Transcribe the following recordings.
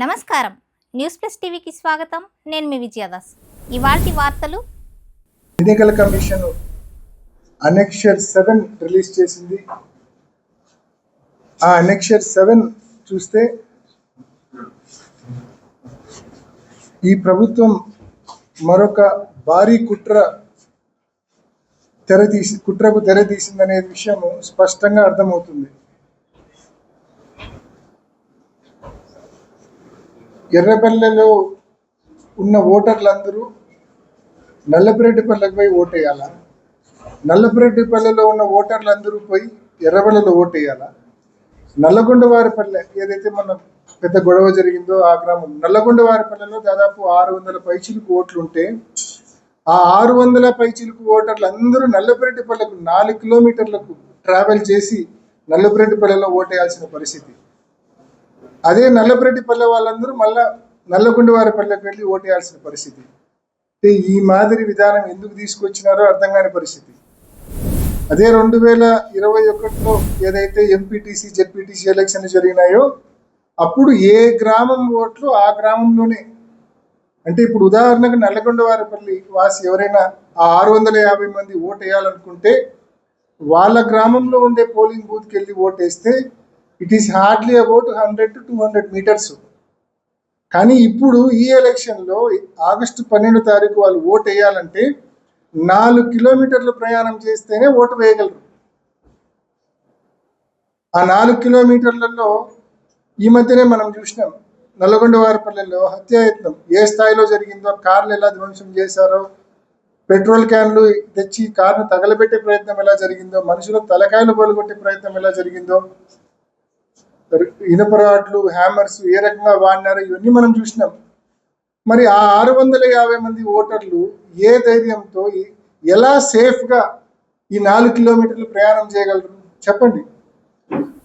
నమస్కారం. News plus టీవీకి స్వాగతం. నేను మీ విజయదాస్. ఇవాల్టి వార్తలు. ఎన్నికల కమిషన్ అనెక్షర్ సెవెన్ రిలీజ్ చేసింది. ఆ అనెక్షర్ సెవెన్ చూస్తే ఈ ప్రభుత్వం మరొక భారీ కుట్ర తెరతీసి కుట్రకు తెరతీసిందనే విషయం స్పష్టంగా అర్థమవుతుంది. ఎర్రపల్లెలో ఉన్న ఓటర్లందరూ నల్లపురెడ్డిపల్లెకి పోయి ఓటేయాలా? నల్లపిరెడ్డిపల్లెలో ఉన్న ఓటర్లందరూ పోయి ఎర్రబల్లిలో ఓటేయాలా? నల్లగొండవారిపల్లె ఏదైతే మన పెద్ద గొడవ జరిగిందో ఆ గ్రామం నల్లగొండవారిపల్లెలో దాదాపు ఆరు వందల పైచిలకు ఓట్లు ఉంటే ఆ ఆరు వందల పైచిలకు ఓటర్లు అందరూ నల్లపిరెడ్డిపల్లెకు నాలుగు కిలోమీటర్లకు ట్రావెల్ చేసి నల్లపిరెడ్డిపల్లెలో ఓటేయాల్సిన పరిస్థితి. అదే నల్లపురెడ్డిపల్లె వాళ్ళందరూ మళ్ళా నల్లగొండవారిపల్లెకి వెళ్ళి ఓటేయాల్సిన పరిస్థితి. అంటే ఈ మాదిరి విధానం ఎందుకు తీసుకొచ్చినారో అర్థం కాని పరిస్థితి. అదే రెండు వేల ఇరవై ఒకటిలో ఏదైతే ఎంపీటీసీ జెడ్పీటీసీ ఎలక్షన్లు జరిగినాయో అప్పుడు ఏ గ్రామం ఓట్లు ఆ గ్రామంలోనే. అంటే ఇప్పుడు ఉదాహరణకు నల్లగొండవారిపల్లి వాసి ఎవరైనా ఆ ఆరు వందల యాభై మంది ఓటు వేయాలనుకుంటే వాళ్ళ గ్రామంలో ఉండే పోలింగ్ బూత్కి వెళ్ళి ఓటేస్తే it is hardly about hundred to two hundred meters కానీ ఇప్పుడు ఈ ఎలక్షన్లో ఆగస్టు పన్నెండు తారీఖు వాళ్ళు ఓటు వేయాలంటే నాలుగు కిలోమీటర్లు ప్రయాణం చేస్తేనే ఓటు వేయగలరు. ఆ నాలుగు కిలోమీటర్లలో ఈ మధ్యనే మనం చూసినాం నల్లగొండవారిపల్లెలో హత్యాయత్నం ఏ స్థాయిలో జరిగిందో కార్లు ఎలా ధ్వంసం చేశారో పెట్రోల్ క్యాన్లు తెచ్చి కార్ను తగలబెట్టే ప్రయత్నం ఎలా జరిగిందో మనుషులు తలకాయలు పలుగొట్టే ప్రయత్నం ఎలా జరిగిందో ఇనుప రాడ్లు హ్యామర్స్ ఏ రకంగా వాడినారో ఇవన్నీ మనం చూసినాం. మరి ఆ ఆరు వందల యాభై మంది ఓటర్లు ఏ ధైర్యంతో ఎలా సేఫ్గా ఈ నాలుగు కిలోమీటర్లు ప్రయాణం చేయగలరు చెప్పండి.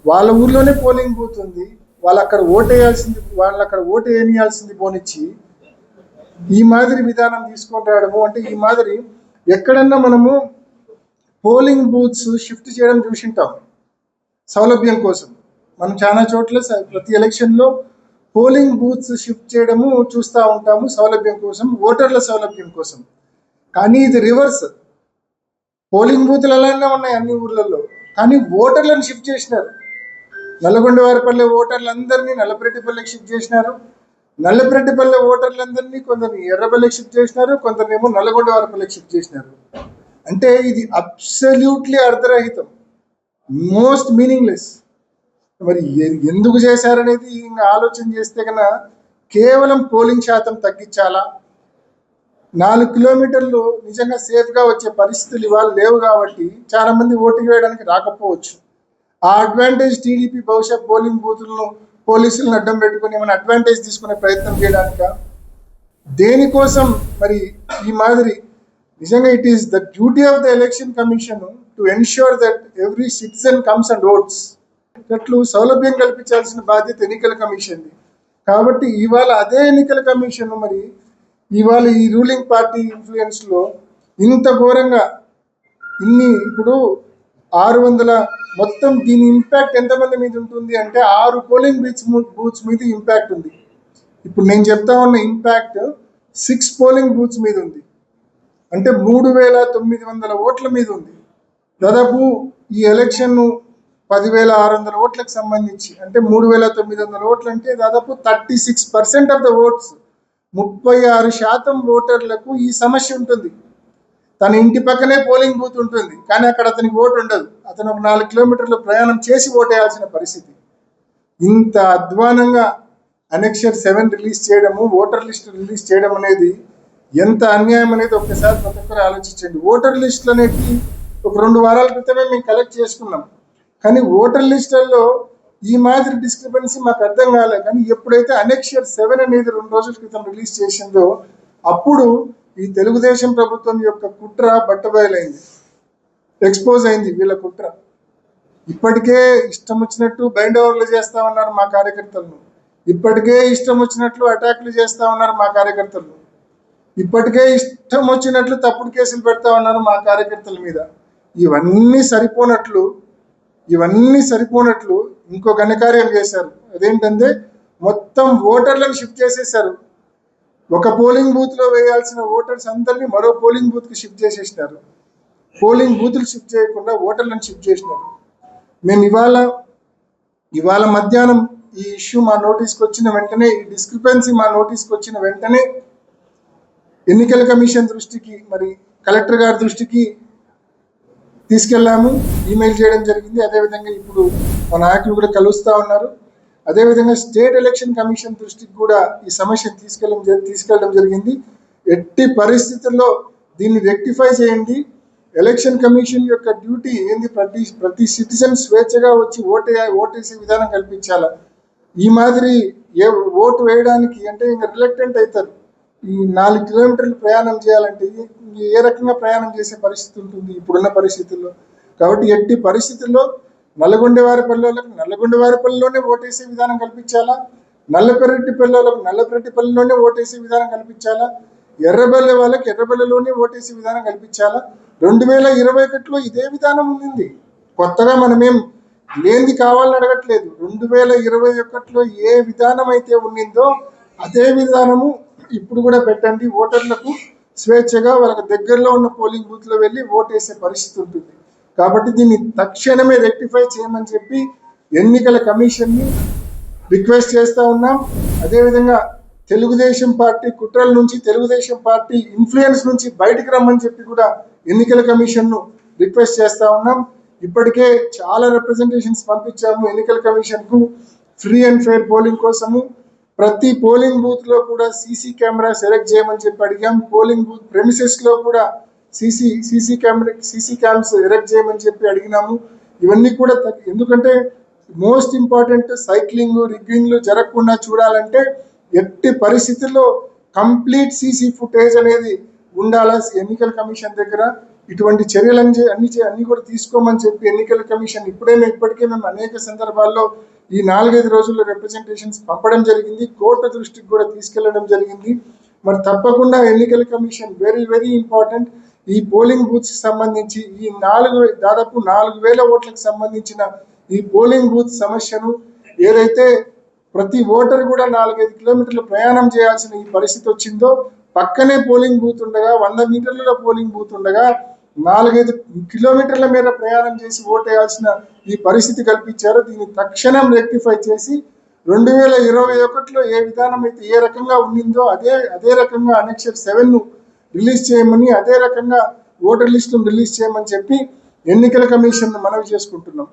వాళ్ళ ఊర్లోనే పోలింగ్ బూత్ ఉంది. వాళ్ళు అక్కడ ఓటేయాల్సింది వాళ్ళు అక్కడ ఓటు వేయాల్సింది పోనిచ్చి ఈ మాదిరి విధానం తీసుకొని రావడము అంటే ఈ మాదిరి ఎక్కడన్నా మనము పోలింగ్ బూత్స్ షిఫ్ట్ చేయడం చూసింటాం సౌలభ్యం కోసం. మనం చాలా చోట్ల స- ప్రతి ఎలక్షన్లో పోలింగ్ బూత్స్ షిఫ్ట్ చేయడము చూస్తూ ఉంటాము సౌలభ్యం కోసం ఓటర్ల సౌలభ్యం కోసం. కానీ ఇది రివర్స్ పోలింగ్ బూత్లు అలానే ఉన్నాయి అన్ని ఊర్లలో. కానీ ఓటర్లను షిఫ్ట్ చేసినారు. నల్లగొండవారిపల్లె ఓటర్లందరినీ నల్లపరెడ్డిపల్లెకి షిఫ్ట్ చేసినారు. నల్లపరెడ్డిపల్లె ఓటర్లందరినీ కొందరిని ఎర్రపల్లెకి షిఫ్ట్ చేసినారు కొందరినేమో నల్లగొండవారిపల్లెకి షిఫ్ట్ చేసినారు. అంటే ఇది అబ్సల్యూట్లీ అర్ధరహితం. మోస్ట్ మీనింగ్లెస్ మరి ఎందుకు చేశారనేది ఇంకా ఆలోచన చేస్తే కన్నా కేవలం పోలింగ్ శాతం తగ్గించాలా? నాలుగు కిలోమీటర్లు నిజంగా సేఫ్గా వచ్చే పరిస్థితులు ఇవాళ లేవు కాబట్టి చాలా మంది వేయడానికి రాకపోవచ్చు. ఆ అడ్వాంటేజ్ టీడీపీ బహుశా పోలింగ్ బూతులను పోలీసులను అడ్డం పెట్టుకుని ఏమైనా అడ్వాంటేజ్ తీసుకునే ప్రయత్నం చేయడానిక? దేనికోసం మరి ఈ మాదిరి నిజంగా it is the duty of the election commission to ensure that every citizen comes and votes అట్లు సౌలభ్యం కల్పించాల్సిన బాధ్యత ఎన్నికల కమిషన్ది. కాబట్టి ఇవాళ అదే ఎన్నికల కమిషన్ మరి ఇవాళ ఈ రూలింగ్ పార్టీ ఇన్ఫ్లుయెన్స్లో ఇంత ఘోరంగా ఇన్ని ఇప్పుడు ఆరు వందల మొత్తం దీని ఇంపాక్ట్ ఎంతమంది మీద ఉంటుంది అంటే ఆరు పోలింగ్ బీచ్ బూత్స్ మీద ఇంపాక్ట్ ఉంది. ఇప్పుడు నేను చెప్తా ఉన్న ఇంపాక్ట్ సిక్స్ పోలింగ్ బూత్స్ మీద ఉంది. అంటే మూడు వేల తొమ్మిది వందల ఓట్ల మీద ఉంది. దాదాపు ఈ ఎలక్షన్ పదివేల ఆరు వందల ఓట్లకు సంబంధించి అంటే మూడు వేల తొమ్మిది వందల ఓట్లు అంటే దాదాపు thirty six percent of the votes. ముప్పై ఆరు శాతం ఓటర్లకు ఈ సమస్య ఉంటుంది. తన ఇంటి పక్కనే పోలింగ్ బూత్ ఉంటుంది కానీ అక్కడ అతనికి ఓటు ఉండదు. అతను ఒక నాలుగు కిలోమీటర్లు ప్రయాణం చేసి ఓటేయాల్సిన పరిస్థితి. ఇంత అధ్వానంగా అనెక్షర్ సెవెన్ రిలీజ్ చేయడము ఓటర్ లిస్ట్ రిలీజ్ చేయడం అనేది ఎంత అన్యాయం అనేది ఒక్కసారి ప్రతి ఒక్కరు ఆలోచించండి. ఓటర్ లిస్టులు అనేది ఒక రెండు వారాల క్రితమే మేము కలెక్ట్ చేసుకున్నాం. కానీ ఓటర్ లిస్టుల్లో ఈ మాదిరి డిస్క్రిపెన్సీ మాకు అర్థం కాలే. కానీ ఎప్పుడైతే అనెక్షర్ సెవెన్ అనేది రెండు రోజుల క్రితం రిలీజ్ చేసిందో అప్పుడు ఈ తెలుగుదేశం ప్రభుత్వం యొక్క కుట్ర బట్టబయలైంది. ఎక్స్పోజ్ అయింది వీళ్ళ కుట్ర. ఇప్పటికే ఇష్టం వచ్చినట్టు బైండ్ ఓవర్లు చేస్తా ఉన్నారు మా కార్యకర్తలను ఇప్పటికే ఇష్టం వచ్చినట్లు అటాక్లు చేస్తా ఉన్నారు మా కార్యకర్తలు. ఇప్పటికే ఇష్టం వచ్చినట్లు తప్పుడు కేసులు పెడతా ఉన్నారు మా కార్యకర్తల మీద. ఇవన్నీ సరిపోనట్లు ఇవన్నీ సరిపోనట్లు ఇంకో ఘనకార్యం చేశారు. అదేంటంటే మొత్తం ఓటర్లను షిఫ్ట్ చేసేసారు ఒక పోలింగ్ బూత్లో వేయాల్సిన ఓటర్స్ అందరినీ మరో పోలింగ్ బూత్కి షిఫ్ట్ చేసేసినారు. పోలింగ్ బూత్లు షిఫ్ట్ చేయకుండా ఓటర్లను షిఫ్ట్ చేసినారు. మేము ఇవాళ ఇవాళ మధ్యాహ్నం ఈ ఇష్యూ మా నోటీస్కి వచ్చిన వెంటనే ఈ డిస్క్రిపెన్సీ మా నోటీస్కి వచ్చిన వెంటనే ఎన్నికల కమిషన్ దృష్టికి మరి కలెక్టర్ గారి దృష్టికి తీసుకెళ్ళాము ఈమెయిల్ చేయడం జరిగింది. అదేవిధంగా ఇప్పుడు మా నాయకులు కూడా కలుస్తూ ఉన్నారు. అదేవిధంగా స్టేట్ ఎలక్షన్ కమిషన్ దృష్టికి కూడా ఈ సమస్యను తీసుకెళ్ళడం తీసుకెళ్ళడం జరిగింది. ఎట్టి పరిస్థితుల్లో దీన్ని రెక్టిఫై చేయండి. ఎలక్షన్ కమిషన్ యొక్క డ్యూటీ ఏంది? ప్రతి ప్రతి సిటిజన్ స్వేచ్ఛగా వచ్చి ఓటే ఓటేసే విధానం కల్పించాలా? ఈ మాదిరి ఏ ఓటు వేయడానికి అంటే ఇంకా రిలక్టెంట్ అవుతారు. ఈ నాలుగు కిలోమీటర్లు ప్రయాణం చేయాలంటే ఏ రకంగా ప్రయాణం చేసే పరిస్థితి ఉంటుంది? ఇప్పుడున్న పరిస్థితుల్లో. కాబట్టి ఎట్టి పరిస్థితుల్లో నల్లగొండవారి పల్లెలకు నల్లగొండవారి పల్లెలోనే ఓటేసే విధానం కల్పించాలా? నల్లపరెడ్డి పల్లెలకు నల్లపెరటి పల్లెలోనే ఓటేసే విధానం కల్పించాలా? ఎర్రబెల్లె వాళ్ళకి ఎర్రబెల్లెలోనే ఓటేసే విధానం కల్పించాలా? రెండు వేల ఇరవై ఒకటిలో ఇదే విధానం ఉంది కొత్తగా మనమేం లేనిది కావాలని అడగట్లేదు. రెండు వేల ఇరవై ఒకటిలో ఏ విధానం అయితే ఉండిందో అదే విధానము ఇప్పుడు కూడా పెట్టండి. ఓటర్లకు స్వేచ్ఛగా వాళ్ళకి దగ్గరలో ఉన్న పోలింగ్ బూత్లో వెళ్ళి ఓటేసే పరిస్థితి ఉంటుంది. కాబట్టి దీన్ని తక్షణమే రెక్టిఫై చేయమని చెప్పి ఎన్నికల కమిషన్ని రిక్వెస్ట్ చేస్తా ఉన్నాం. అదేవిధంగా తెలుగుదేశం పార్టీ కుట్రల నుంచి తెలుగుదేశం పార్టీ ఇన్ఫ్లుయెన్స్ నుంచి బయటికి రమ్మని చెప్పి కూడా ఎన్నికల కమిషన్ను రిక్వెస్ట్ చేస్తా ఉన్నాం. ఇప్పటికే చాలా రిప్రజెంటేషన్స్ పంపించాము ఎన్నికల కమిషన్కు ఫ్రీ అండ్ ఫెయిర్ పోలింగ్ కోసము ప్రతి పోలింగ్ బూత్లో కూడా సీసీ కెమెరా సెలెక్ట్ చేయమని చెప్పి అడిగాం. పోలింగ్ బూత్ ప్రెమిసెస్లో కూడా CC CC camera CC cams erect చేయమని చెప్పి అడిగినాము. ఇవన్నీ కూడా ఎందుకంటే మోస్ట్ ఇంపార్టెంట్ సైక్లింగ్ రిగ్గింగ్లు జరగకుండా చూడాలంటే ఎట్టి పరిస్థితుల్లో కంప్లీట్ సీసీ ఫుటేజ్ అనేది ఉండాలా? ఎన్నికల కమిషన్ దగ్గర ఇటువంటి చర్యలన్నీ అన్ని అన్ని కూడా తీసుకోమని చెప్పి ఎన్నికల కమిషన్ ఇప్పుడే ఇప్పటికే మేము అనేక సందర్భాల్లో ఈ నాలుగైదు రోజుల్లో రిప్రజెంటేషన్స్ పంపడం జరిగింది. కోర్టు దృష్టికి కూడా తీసుకెళ్ళడం జరిగింది. మరి తప్పకుండా ఎన్నికల కమిషన్ వెరీ వెరీ ఇంపార్టెంట్ ఈ పోలింగ్ బూత్స్ సంబంధించి ఈ నాలుగు దాదాపు నాలుగు వేల ఓట్లకు సంబంధించిన ఈ పోలింగ్ బూత్ సమస్యను ఏదైతే ప్రతి ఓటర్ కూడా నాలుగైదు కిలోమీటర్లు ప్రయాణం చేయాల్సిన ఈ పరిస్థితి వచ్చిందో పక్కనే పోలింగ్ బూత్ ఉండగా వంద మీటర్ల పోలింగ్ బూత్ ఉండగా నాలుగైదు కిలోమీటర్ల మేర ప్రయాణం చేసి ఓటేయాల్సిన ఈ పరిస్థితి కల్పించారు దీన్ని తక్షణం రెక్టిఫై చేసి రెండు వేల ఇరవై ఒకటిలో ఏ విధానం అయితే ఏ రకంగా ఉండిందో అదే అదే రకంగా అనెక్షన్ సెవెన్ను రిలీజ్ చేయమని అదే రకంగా ఓటర్ లిస్టును రిలీజ్ చేయమని చెప్పి ఎన్నికల కమిషన్ మనవి చేసుకుంటున్నాం.